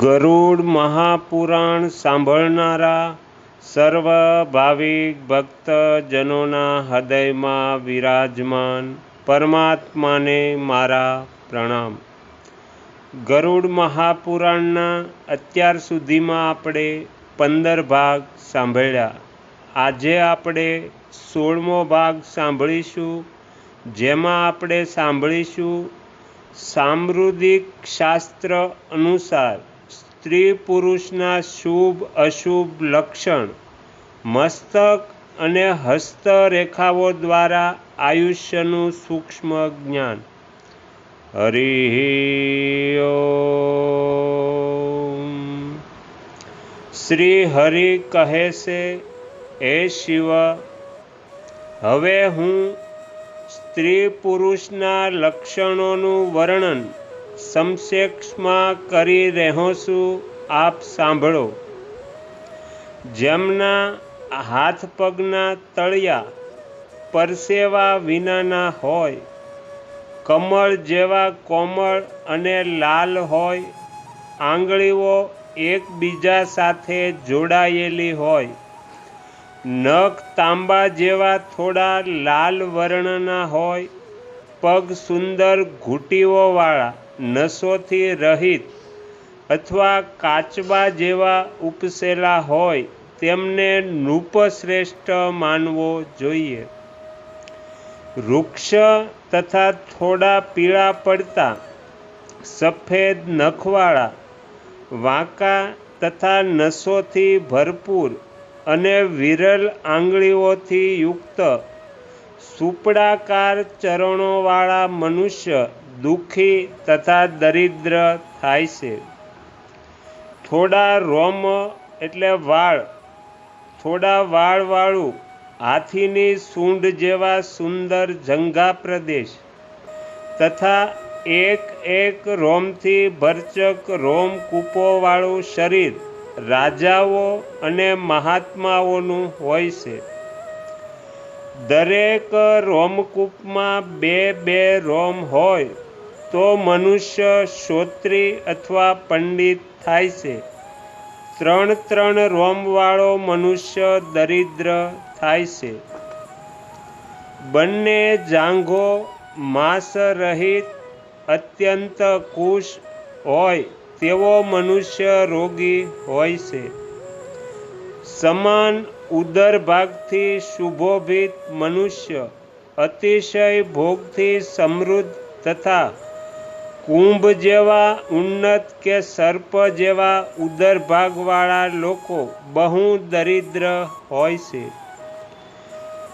ગરુડ મહાપુરાણ સાંભળનારા સર્વ ભાવિક ભક્તજનોના હૃદયમાં વિરાજમાન પરમાત્માને મારા પ્રણામ. ગરુડ મહાપુરાણના અત્યાર સુધીમાં આપણે પંદર ભાગ સાંભળ્યા. આજે આપણે સોળમો ભાગ સાંભળીશું, જેમાં આપણે સાંભળીશું સામૃદિક શાસ્ત્ર અનુસાર સ્ત્રી પુરુષના શુભ, અશુભ લક્ષણ મસ્તક અને હસ્તરેખાઓ દ્વારા આયુષ્યનું સૂક્ષ્મ જ્ઞાન. હરિ શ્રી હરિ કહે છે, હે શિવ, હવે હું સ્ત્રી પુરુષના લક્ષણોનું વર્ણન સંક્ષેપમાં કરી રહ્યો છું, આપ સાંભળો. જેમના હાથ પગના તળિયા પરસેવા વિનાના હોય, કમળ જેવા કોમળ અને લાલ હોય, આંગળીઓ એકબીજા સાથે જોડાયેલી હોય, નખ તાંબા જેવા થોડા લાલ વર્ણના હોય, પગ સુંદર ઘૂંટીઓવાળા નસોથી રહિત અથવા કાચબા જેવા ઉપસેલા હોય, તેમને નૃપશ્રેષ્ઠ માનવો જોઈએ. વૃક્ષ તથા થોડા પીળા પડતા, સફેદ નખવાળા, વાંકા તથા નસોથી ભરપૂર અને વિરલ આંગળીઓથી યુક્ત, સુપડાકાર ચરણોવાળા મનુષ્ય દુઃખી તથા દરિદ્ર થાય છે. થોડા રોમ એટલે વાળ. થોડા વાળવાળું હાથીની સૂંઢ જેવા સુંદર જંગા પ્રદેશ. તથા એક એક રોમથી ભરચક રોમ કૂપોવાળું શરીર રાજાઓ અને મહાત્માઓનું હોય છે. દરેક રોમકૂપમાં બે બે રોમ હોય. તો મનુષ્ય શ્રોત્રી અથવા પંડિત થાય છે. ત્રણ ત્રણ રોમવાળો મનુષ્ય દરિદ્ર થાય છે. બંને જાંઘો માંસ રહિત અત્યંત કુશ હોય તેવો મનુષ્ય રોગી હોય છે. સમાન ઉદર ભાગથી શુભોભિત મનુષ્ય અતિશય ભોગથી સમૃદ્ધ તથા કુંભ જેવા, ઉન્નત કે સર્પ જેવા ઉદર ભાગવાળા લોકો બહુ દરિદ્ર હોય છે.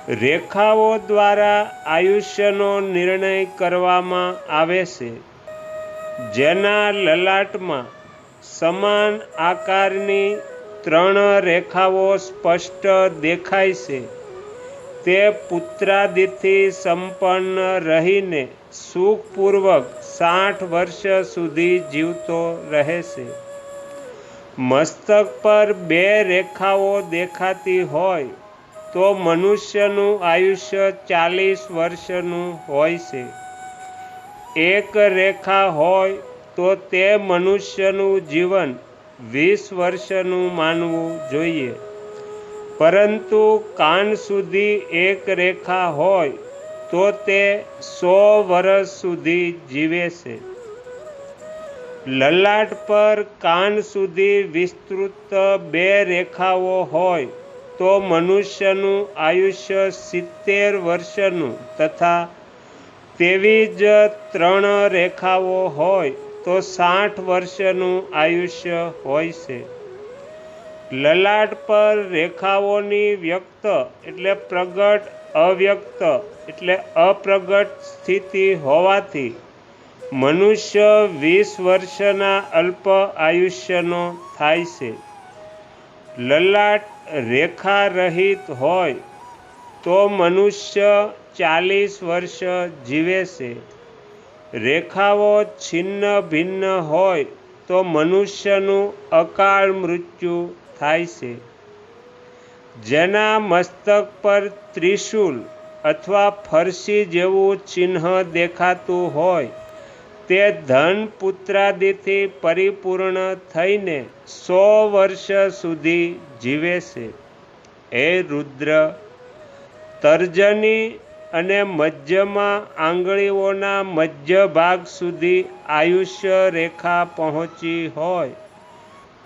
રેખાઓ દ્વારા આયુષ્યનો નિર્ણય કરવામાં આવે છે. જેના લલાટમાં સમાન આકારની ત્રણ રેખાઓ સ્પષ્ટ દેખાય છે. તે પુત્રાદિથી સંપન્ન રહીને સુખપૂર્વક સાઠ વર્ષ સુધી જીવતો રહેશે. મસ્તક પર બે રેખાઓ દેખાતી હોય તો મનુષ્યનું આયુષ્ય ચાલીસ વર્ષનું હોય છે. એક રેખા હોય તો તે મનુષ્યનું જીવન વીસ વર્ષનું માનવું જોઈએ. પરંતુ કાન સુધી એક રેખા હોય, તો તે સો વર્ષ સુધી જીવે છે. લલાટ પર કાન સુધી વિસ્તૃત બે રેખાઓ હોય, તો મનુષ્યનું આયુષ્ય સિત્તેર વર્ષનું તથા તેવી જ ત્રણ રેખાઓ હોય, તો સાઠ વર્ષનું આયુષ્ય હોય છે. લલાટ પર રેખાઓની વ્યક્ત એટલે પ્રગટ, અવ્યક્ત એટલે અપ્રગટ સ્થિતિ હોવાથી મનુષ્ય વીસ વર્ષના અલ્પ આયુષ્યનો થાય છે. લલાટ રેખા રહિત હોય તો મનુષ્ય ચાલીસ વર્ષ જીવે છે. રેખાઓ છિન્ન ભિન્ન હોય તો મનુષ્યનું અકાળ મૃત્યુ થાય છે. જેના મસ્તક પર ત્રિશૂલ અથવા ફરસી જેવું ચિહ્ન દેખાતું હોય, તે ધન પુત્રાદિથી પરિપૂર્ણ થઈને સો વર્ષ સુધી જીવે છે. હે રુદ્ર, તર્જની અને મધ્યમાં આંગળીઓના મધ્ય ભાગ સુધી આયુષ્ય રેખા પહોંચી હોય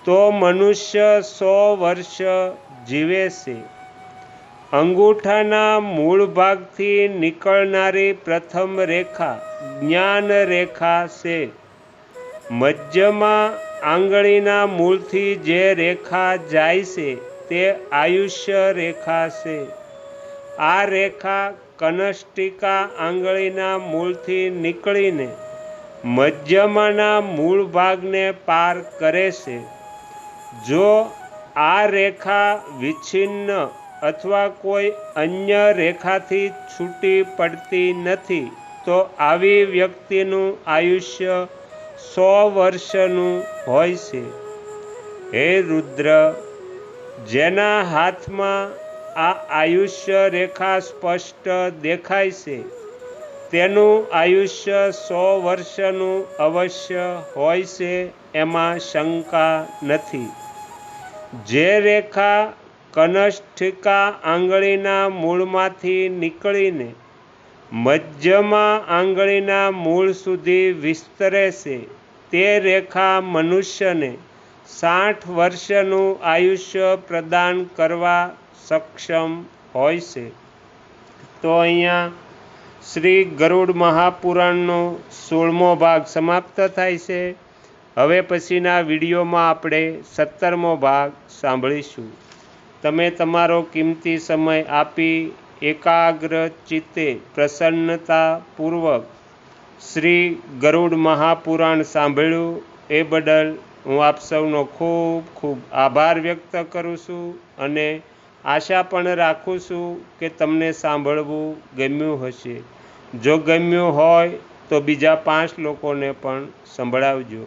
તો મનુષ્ય સો વર્ષ જીવે છે. અંગૂઠાના મૂળ ભાગથી નીકળનારી પ્રથમ રેખા જ્ઞાન રેખા છે. મધ્યમાં આંગળીના મૂળથી જે રેખા જાય છે તે આયુષ્ય રેખા છે. આ રેખા કનષ્ટિકા આંગળીના મૂળથી નીકળીને મધ્યમાંના મૂળ ભાગને પાર કરે છે. જો આ રેખા વિચ્છિન્ન અથવા કોઈ અન્ય રેખાથી છૂટી પડતી નથી, તો આવી વ્યક્તિનું આયુષ્ય સો વર્ષનું હોય છે. હે રુદ્ર, જેના હાથમાં આ આયુષ્ય રેખા સ્પષ્ટ દેખાય છે, તેનું આયુષ્ય સો વર્ષનું અવશ્ય હોય છે, એમાં શંકા નથી. જે રેખા કનષ્ઠિકા આંગળીના મૂળમાંથી નીકળીને મધ્યમાં આંગળીના મૂળ સુધી વિસ્તરે છે, તે રેખા મનુષ્યને સાઠ વર્ષનું આયુષ્ય પ્રદાન કરવા સક્ષમ હોય છે. તો અહીંયા શ્રી ગરુડ મહાપુરાણનો સોળમો ભાગ સમાપ્ત થાય છે. હવે પછીના વિડીયોમાં આપણે સત્તરમો ભાગ સાંભળીશું. તમે તમારો કિંમતી સમય આપી એકાગ્ર ચિત્તે પ્રસન્નતાપૂર્વક શ્રી ગરુડ મહાપુરાણ સાંભળ્યું એ બદલ હું આપ સૌનો ખૂબ ખૂબ આભાર વ્યક્ત કરું છું અને આશા પણ રાખું છું કે તમને સાંભળવું ગમ્યું હશે. જો ગમ્યું હોય તો બીજા પાંચ લોકોને પણ સંભળાવજો.